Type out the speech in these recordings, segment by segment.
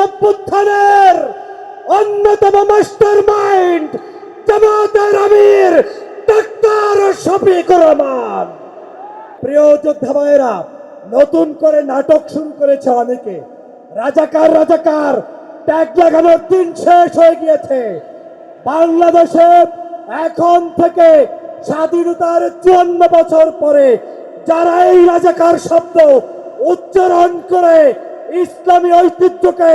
অভ্যুত্থানের অন্যতম master mind জামাতের আমির ডাক্তার শফিকুর রহমান। প্রিয় যোদ্ধা ভাইয়েরা, নতুন করে নাটক শুরু করেছে অনেকে। রাজাকার রাজাকার, ট্যাগ লাগানোর দিন শেষ হয়ে গিয়েছে। বাংলাদেশে এখন থেকে স্বাধীনতার চুয়ান্ন বছর পরে যারা এই রাজাকার শব্দ উচ্চারণ করে ইসলামী ঐতিহ্যকে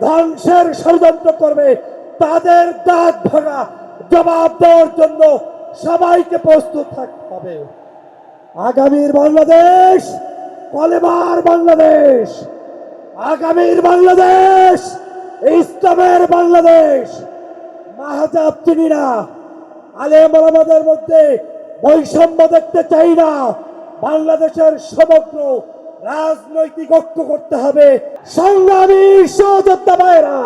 ধ্বংসের ষড়যন্ত্র করবে, তাদের দাঁত ভাঙা জবাব দেওয়ার জন্য সবাইকে প্রস্তুত থাকতে হবে। আগামীর বাংলাদেশ, কলেমার বাংলাদেশ। আগামীর বাংলাদেশ, ইসলামের বাংলাদেশ। মাহাজাব চিনি না, আলেম আমাদের মধ্যে বৈষম্য দেখতে চাই না। বাংলাদেশের সমগ্র রাজনৈতিক ঐক্য করতে হবে। সংগ্রামী সহযোদ্ধা ভাইরা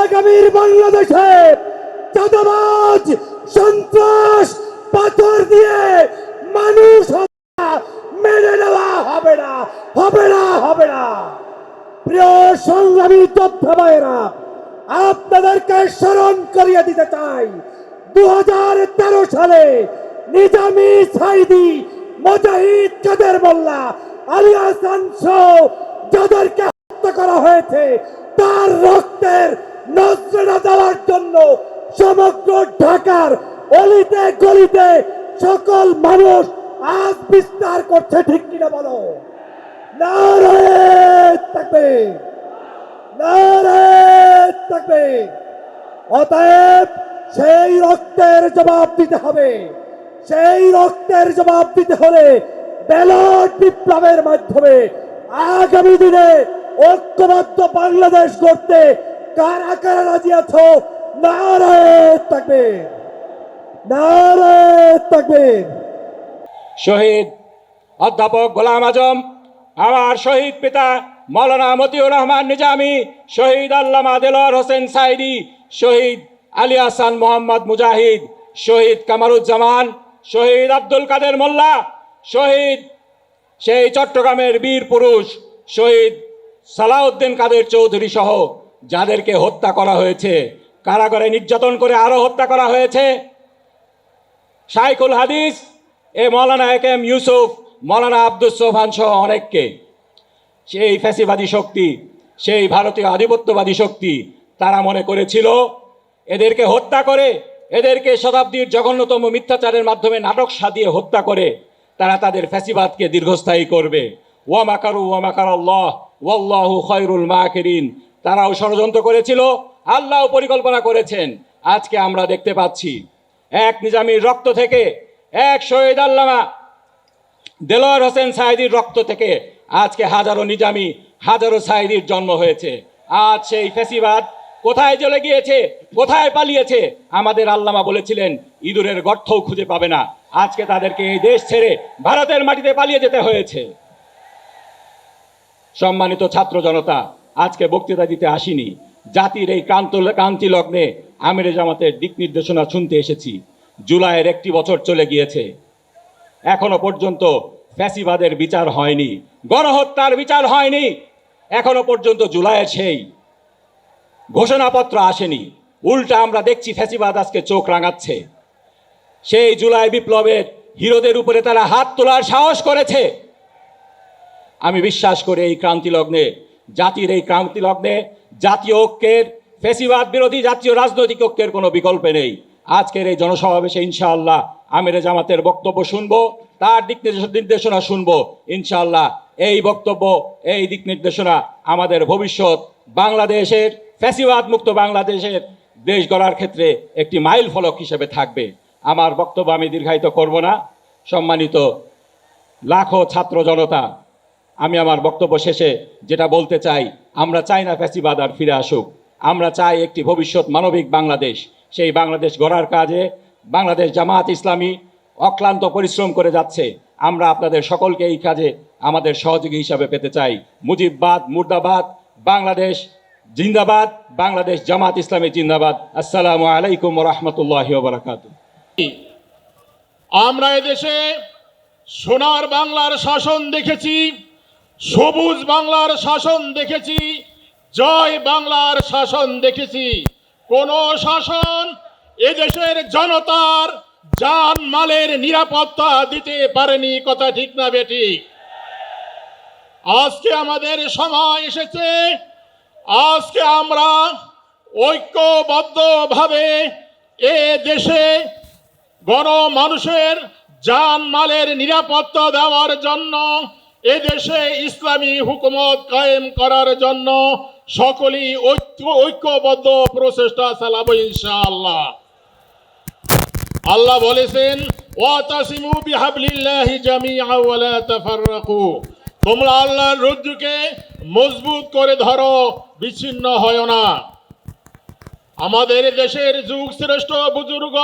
আগামীর বাংলাদেশে চাঁদাবাজ, সন্ত্রাস, পাথর দিয়ে মানুষ মেনে নেওয়া হবে না হবে না হবে না। প্রিয় সংগ্রামী যোদ্ধা ভাইরা আপনাদেরকে স্মরণ করিয়ে দিতে চাই দু হাজার তেরো সালে নিজামি সাইদি মুজাহিদ কাদের মোল্লা আলী যাদেরকে হত্যা করা হয়েছে, তার রক্তের নজরা দেওয়ার জন্য সমগ্র ঢাকার অলিতে গলিতে সকল মানুষ আজ বিস্তার করছে, ঠিক কিনা বলো? থাকবে। থাকবে। অতএব সেই রক্তের জবাব দিতে হবে। সেই রক্তের জবাব দিতে হলে ব্যালট বিপ্লবের মাধ্যমে আগামী দিনে ঐক্যবদ্ধ বাংলাদেশ করতে কারা কারা রাজি আছো? নারায়ণ থাকবে। নারায়ণ থাকবে। শহীদ অধ্যাপক গোলাম আজম, আমার শহীদ পিতা মৌলানা মতিউর রহমান নিজামী, শহীদ আল্লামা দেলোয়ার হোসেন সাইদি, শহীদ আলী হাসান মোহাম্মদ মুজাহিদ, শহীদ কামারুজ্জামান, শহীদ আব্দুল কাদের মোল্লা শহীদ সেই চট্টগ্রামের বীর পুরুষ শহীদ সালাউদ্দিন কাদের চৌধুরী সহ যাদেরকে হত্যা করা হয়েছে, কারাগারে নির্যাতন করে আরও হত্যা করা হয়েছে, শাইখুল হাদিস এ মৌলানা এক এম ইউসুফ, মৌলানা আব্দুল সোফান সহ অনেককে। সেই ফ্যাসিবাদী শক্তি, সেই ভারতীয় আধিপত্যবাদী শক্তি তারা মনে করেছিল, এদেরকে হত্যা করে, এদেরকে শতাব্দীর জঘন্যতম মিথ্যাচারের মাধ্যমে নাটক সাজিয়ে হত্যা করে তারা তাদের ফ্যাসিবাদকে দীর্ঘস্থায়ী করবে। ওয়ামাকারু ওয়ামাকার আল্লাহ, ওয়াল্লাহু খয়রুল মাকিরিন। তারাও ষড়যন্ত্র করেছিল, আল্লাহ পরিকল্পনা করেছেন। আজকে আমরা দেখতে পাচ্ছি, এক নিজামীর রক্ত থেকে এক শহীদ আল্লামা দেলোয়ার হোসেন সাহেদির রক্ত থেকে আজকে হাজারো নিজামি, হাজারো সাহেদির জন্ম হয়েছে। আজ সেই ফেসিবাদ কোথায় চলে গিয়েছে, কোথায় পালিয়েছে, আমাদের আল্লামা বলেছিলেন, ইঁদুরের গর্থও খুঁজে পাবে না। আজকে তাদেরকে এই দেশ ছেড়ে ভারতের মাটিতে পালিয়ে যেতে হয়েছে। সম্মানিত ছাত্র জনতা, আজকে বক্তৃতা দিতে আসিনি। জাতির এই ক্রান্ত ক্রান্তি লগ্নে আমিরে জামাতের দিক নির্দেশনা শুনতে এসেছি। জুলাইয়ের একটি বছর চলে গিয়েছে। এখনও পর্যন্ত ফ্যাসিবাদের বিচার হয়নি, গণহত্যার বিচার হয়নি, এখনও পর্যন্ত জুলাইয়ের সেই ঘোষণাপত্র আসেনি। উল্টা আমরা দেখছি ফ্যাসিবাদ আজকে চোখ রাঙাচ্ছে। সেই জুলাই বিপ্লবের হিরোদের উপরে তারা হাত তোলার সাহস করেছে। আমি বিশ্বাস করি এই ক্রান্তি লগ্নে জাতির এই ক্রান্তি লগ্নে জাতীয় ঐক্যের, ফেসিবাদ বিরোধী জাতীয় রাজনৈতিক ঐক্যের কোনো বিকল্প নেই। আজকের এই জনসমাবেশে ইনশাআল্লাহ আমিরে জামাতের বক্তব্য শুনব, তার দিক নির্দেশ- নির্দেশনা শুনব, ইনশাআল্লাহ এই বক্তব্য, এই দিক নির্দেশনা আমাদের ভবিষ্যৎ বাংলাদেশের ফ্যাসিবাদ মুক্ত বাংলাদেশের দেশ গড়ার ক্ষেত্রে একটি মাইল ফলক হিসেবে থাকবে। আমার বক্তব্য আমি দীর্ঘায়িত করব না। সম্মানিত লাখো ছাত্র জনতা, আমি আমার বক্তব্য শেষে যেটা বলতে চাই, আমরা চাই না ফ্যাসিবাদ আর ফিরে আসুক। আমরা চাই একটি ভবিষ্যৎ মানবিক বাংলাদেশ। সেই বাংলাদেশ গড়ার কাজে বাংলাদেশ জামাত ইসলামী অক্লান্ত পরিশ্রম করে যাচ্ছে। আমরা আপনাদের সকলকে এই কাজে আমাদের সহযোগী হিসাবে পেতে চাই। মুজিববাদ, মুর্দাবাদ, বাংলাদেশ জিন্দাবাদ, বাংলাদেশ জামাত ইসলামী জিন্দাবাদ। আসসালামু আলাইকুম রহমতুল্লাহ বারাকাতু আমরা এদেশে সোনার বাংলার শাসন দেখেছি, সবুজ বাংলার শাসন দেখেছি, জয় বাংলার শাসন দেখেছি। কোন শাসন এদেশের জনতার জান মালের নিরাপত্তা দিতে পারেনি, কথা ঠিক না বেটি আজকে আমাদের সময় এসেছে, আজকে আমরা ঐক্যবদ্ধভাবে এ দেশে গণ মানুষের জান মালের নিরাপত্তা দেওয়ার জন্য এদেশে ইসলামী হুকুমত কায়েম করার জন্য সকলেই ঐক্য, ঐক্যবদ্ধ প্রচেষ্টা চালাবো ইনশাআল্লাহ। আল্লাহ বলেছেন, ওয়াতাসিমু বিহাবলিল্লাহি জামিআ ওয়া লা তাফাররাকু। তোমরা আল্লাহর রজ্জুকে মজবুত করে ধরো, বিচ্ছিন্ন হয় না। আমাদের দেশের যুগ শ্রেষ্ঠ বুজুর্গ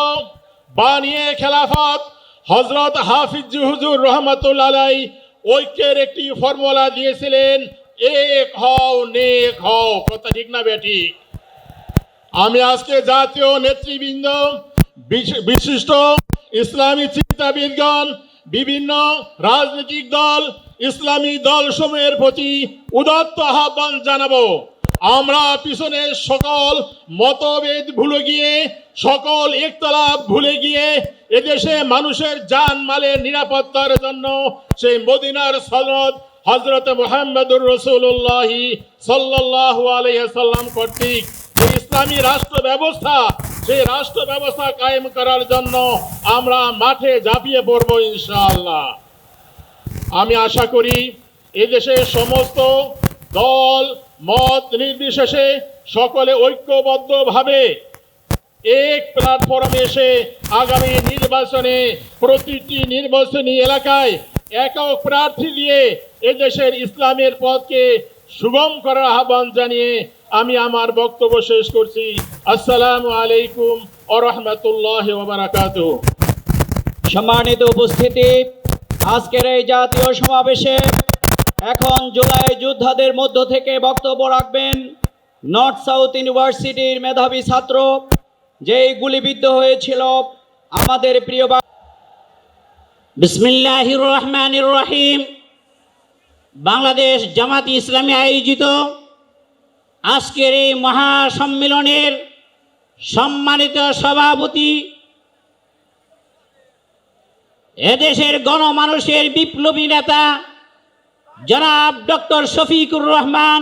বানিয়ে খেলাফত। হজরত হাফিজ হুজুর রহমতুল আলাই ঐক্যের একটি ফর্মুলা দিয়েছিলেন, এক হও, নেক হও। কথা ঠিক না বেটি? আমি আজকে জাতীয় নেতৃবৃন্দ বিশিষ্ট ইসলামী চিন্তাবিদগণ, বিভিন্ন রাজনৈতিক দল, ইসলামী দল সমূহের প্রতি উদাত্ত আহ্বান জানাব। আমরা পিছনের সকল মতভেদ ভুলে গিয়ে, সকল একতলাপ ভুলে গিয়ে এদেশে মানুষের যান মালের নিরাপত্তার জন্য সেই মদিনার সনদ হজরত মোহাম্মদুর রসুল্লাহি সাল্লাহ আলাইসাল্লাম কর্তৃক ইসলামী রাষ্ট্র ব্যবস্থা, সেই রাষ্ট্র ব্যবস্থা কায়েম করার জন্য আমরা মাঠে ঝাঁপিয়ে পড়ব ইনশাআল্লাহ। আমি আশা করি এদেশের সমস্ত দল মত নির্বিশেষে সকলে ঐক্যবদ্ধভাবে এক প্ল্যাটফর্মে এসে আগামী নির্বাচনে প্রতিটি নির্বাচনী এলাকায় একক প্রার্থী দিয়ে এদেশের ইসলামের পথকে সুগম করার আহ্বান জানিয়ে আমি আমার বক্তব্য শেষ করছি। আসসালামু আলাইকুম ও রহমতুল্লাহ বারাকাতুহ। সম্মানিত উপস্থিতি, আজকের এই জাতীয় সমাবেশে এখন জুলাই যোদ্ধাদের মধ্য থেকে বক্তব্য রাখবেন নর্থ সাউথ ইউনিভার্সিটির মেধাবী ছাত্র, যেই গুলিবিদ্ধ হয়েছিল আমাদের প্রিয় বা- বিসমিল্লাহির রহমানির রহিম। বাংলাদেশ জামাত ইসলামী আয়োজিত আজকের এই মহাসম্মেলনের সম্মানিত সভাপতি এদেশের গণমানুষের বিপ্লবী নেতা জনাব ডক্টর শফিকুর রহমান,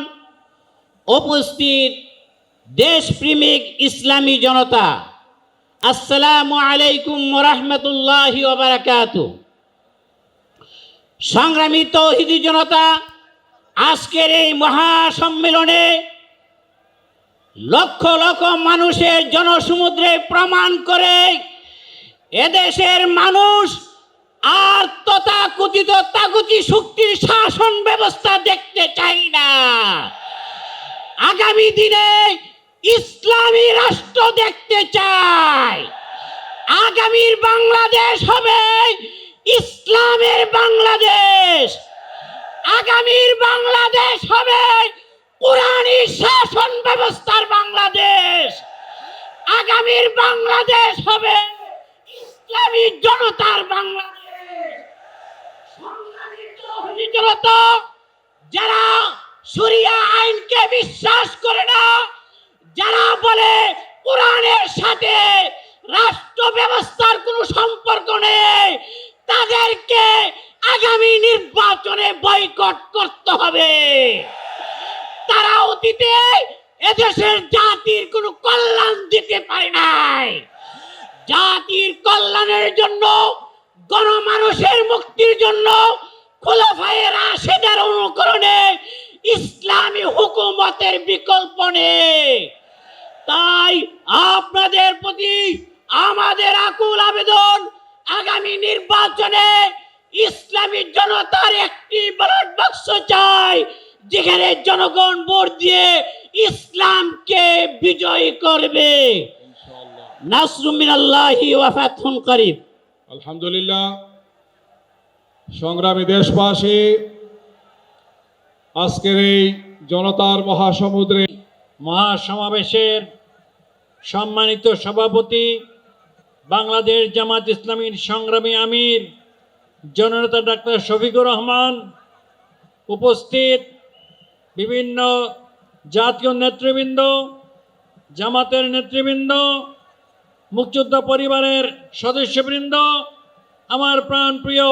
উপস্থিত দেশপ্রেমিক ইসলামী জনতা, আসসালামু আলাইকুম রহমতুল্লাহি সংগ্রামী তৌহিদি জনতা, আজকের এই মহাসম্মেলনে লক্ষ লক্ষ মানুষের জনসমুদ্রে প্রমাণ করে এদেশের মানুষ আর তথাকথিত তাগুতি শক্তির শাসন ব্যবস্থা দেখতে চাই না। আগামী দিনে ইসলামী রাষ্ট্র দেখতে চায় আগামীর বাংলাদেশ হবে ইসলামের বাংলাদেশ। আগামীর বাংলাদেশ হবে কোরআনী শাসন ব্যবস্থার বাংলাদেশ। আগামীর বাংলাদেশ হবে ইসলামী জনতার বাংলাদেশ। যারা শরিয়া আইনকে বিশ্বাস করে না, যারা বলে কোরআনের সাথে রাষ্ট্র ব্যবস্থার কোনো সম্পর্ক নেই, তাদেরকে আগামী নির্বাচনে বয়কট করতে হবে। তারা অতীতে এদেশের জাতির কোনো কল্যাণ দিতে পারে নাই। জাতির কল্যাণের জন্য গণমানুষের মুক্তির জন্য খোলাফায়ের রাশেদার অনুকরণে ইসলামী হুকুমতের বিকল্প তাই আপনাদের প্রতি আমাদের আকুল আবেদন, আগামী নির্বাচনে ইসলামী জনতার একটি ব্যালট বাক্স চাই, যেখানে জনগণ ভোট দিয়ে ইসলামকে বিজয়ী করবে। নাসরুমিন আল্লাহি ওয়াফাতুন করিব আলহামদুলিল্লাহ, সংগ্রামী দেশবাসী, আজকের এই জনতার মহাসমুদ্রে মহাসমাবেশের সম্মানিত সভাপতি, বাংলাদেশ জামাত ইসলামীর সংগ্রামী আমির, জননেতা ডাক্তার শফিকুর রহমান উপস্থিত, বিভিন্ন জাতীয় নেতৃবৃন্দ, জামাতের নেতৃবৃন্দ মুক্তিযোদ্ধা পরিবারের সদস্যবৃন্দ, আমার প্রাণ প্রিয়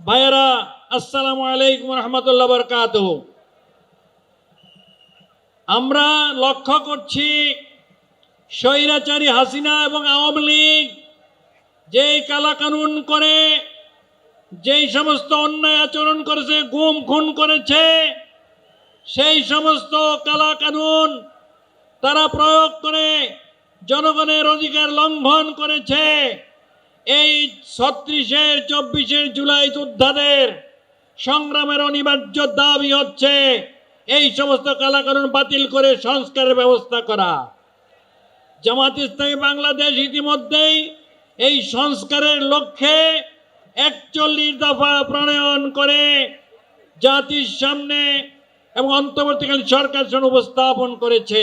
ভাইয়েরা, আসসালামু আলাইকুম রহমতুল্লাহ বরকাত আমরা লক্ষ্য করছি স্বৈরাচারী হাসিনা এবং আওয়ামী লীগ যেই কালাকানুন করে, যেই সমস্ত অন্যায় আচরণ করেছে, গুম, খুন করেছে, সেই সমস্ত কালাকানুন তারা প্রয়োগ করে জনগণের অধিকার লঙ্ঘন করেছে। এই ছত্রিশের, চব্বিশের জুলাই যোদ্ধাদের সংগ্রামের অনিবার্য দাবি হচ্ছে, এই সমস্ত কালাকানুন বাতিল করে সংস্কারের ব্যবস্থা করা। জামাত ইসলামী বাংলাদেশ ইতিমধ্যেই এই সংস্কারের লক্ষ্যে একচল্লিশ দফা প্রণয়ন করে জাতির সামনে এবং অন্তর্বর্তীকালীন সরকার উপস্থাপন করেছে।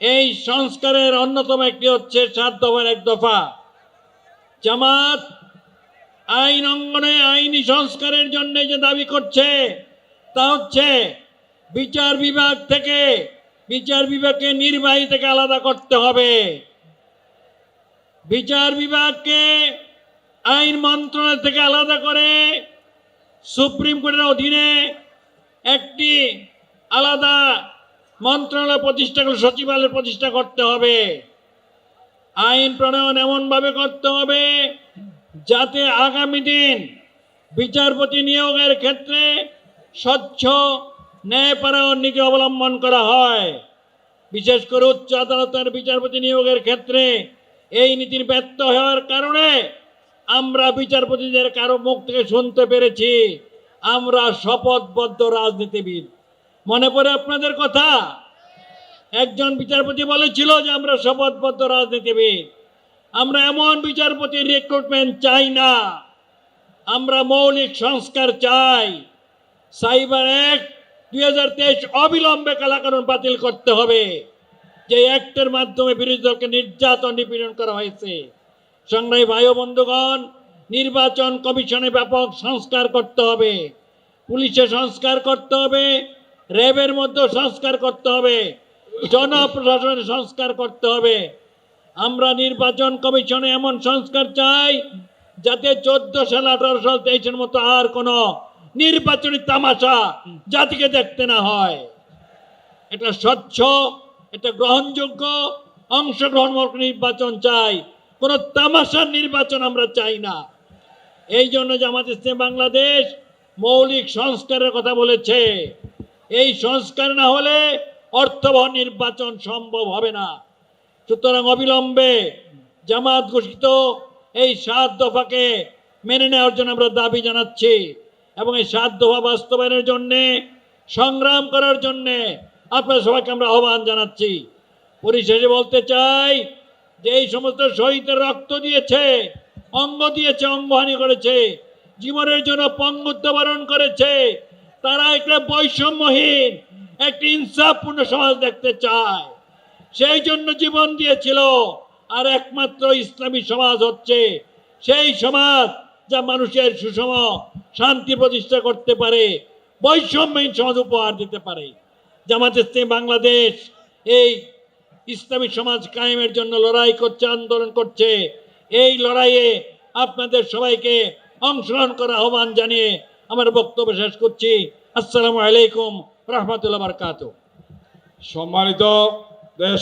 এই সংস্কারের অন্যতম একটি হচ্ছে সাত দফার এক দফা। জামাত আইন অঙ্গনে আইনি সংস্কারের জন্য যে দাবি করছে, তা হচ্ছে বিচার বিভাগ থেকে, বিচার বিভাগকে নির্বাহী থেকে আলাদা করতে হবে। বিচার বিভাগকে আইন মন্ত্রণালয় থেকে আলাদা করে সুপ্রিম কোর্টের অধীনে একটি আলাদা মন্ত্রণালয় প্রতিষ্ঠা করে সচিবালয় প্রতিষ্ঠা করতে হবে। আইন প্রণয়ন এমনভাবে করতে হবে যাতে আগামী দিন বিচারপতি নিয়োগের ক্ষেত্রে স্বচ্ছ, ন্যায়পরায়ণ নীতি অবলম্বন করা হয়। বিশেষ করে উচ্চ আদালতের বিচারপতি নিয়োগের ক্ষেত্রে এই নীতির ব্যর্থ হওয়ার কারণে আমরা বিচারপতিদের কারও মুখ থেকে শুনতে পেরেছি। আমরা শপথবদ্ধ রাজনীতিবিদ। মনে পড়ে আপনাদের কথা? একজন বিচারপতি বলেছিল যে আমরা শপথবদ্ধ রাজনীতিবিদ। আমরা এমন বিচারপতি রিক্রুটমেন্ট চাই না। আমরা মৌলিক সংস্কার চাই। সাইবার অ্যাক্ট দুই হাজার তেইশ অবিলম্বে কালাকানুন বাতিল করতে হবে। যে অ্যাক্টের মাধ্যমে বিরোধী দলকে নির্যাতন নিপীড়ন করা হয়েছে। সংগ্রামী ভাই বন্ধুগণ, নির্বাচন কমিশনে ব্যাপক সংস্কার করতে হবে। পুলিশে সংস্কার করতে হবে। র্যাবের মধ্যে সংস্কার করতে হবে, জনপ্রশাসনের সংস্কার করতে হবে। আমরা নির্বাচন কমিশনে এমন সংস্কার চাই যাতে চোদ্দ সাল, আঠারো সাল, তেইশের মতো আর কোনো নির্বাচনী তামাশা জাতিকে দেখতে না হয়। এটা স্বচ্ছ, এটা গ্রহণযোগ্য, অংশগ্রহণমূলক নির্বাচন চাই। কোনো তামাশার নির্বাচন আমরা চাই না। এই জন্য জামাত ইসলাম বাংলাদেশ মৌলিক সংস্কারের কথা বলেছে। এই সংস্কার না হলে অর্থবহ নির্বাচন সম্ভব হবে না। সুতরাং অবিলম্বে জামাত ঘোষিত এই সাত দফাকে মেনে নেওয়ার জন্য আমরা দাবি জানাচ্ছি এবং এই সাত দফা বাস্তবায়নের জন্যে, সংগ্রাম করার জন্যে আপনার সবাইকে আমরা আহ্বান জানাচ্ছি। পরিশেষে বলতে চাই যে এই সমস্ত শহীদের রক্ত দিয়েছে, অঙ্গ দিয়েছে, অঙ্গহানি করেছে, জীবনের জন্য পঙ্গুত্ব বরণ করেছে তারা একটা বৈষম্যহীন, একটি ইনসাফপূর্ণ সমাজ দেখতে চায়। সেই জন্য জীবন দিয়েছিল, আর একমাত্র ইসলামী সমাজ হচ্ছে সেই সমাজ যা মানুষের সুষম শান্তি প্রতিষ্ঠা করতে পারে, বৈষম্যহীন সমাজ উপহার দিতে পারে। জামাত ইসলামী বাংলাদেশ এই ইসলামী সমাজ কায়েমের জন্য লড়াই করছে, আন্দোলন করছে, এই লড়াইয়ে আপনাদের সবাইকে অংশগ্রহণ করার আহ্বান জানিয়ে আমার বক্তব্য শেষ করছি। আসসালামু আলাইকুম রহমতুল্লাহ বারকাত সম্মানিত দেশ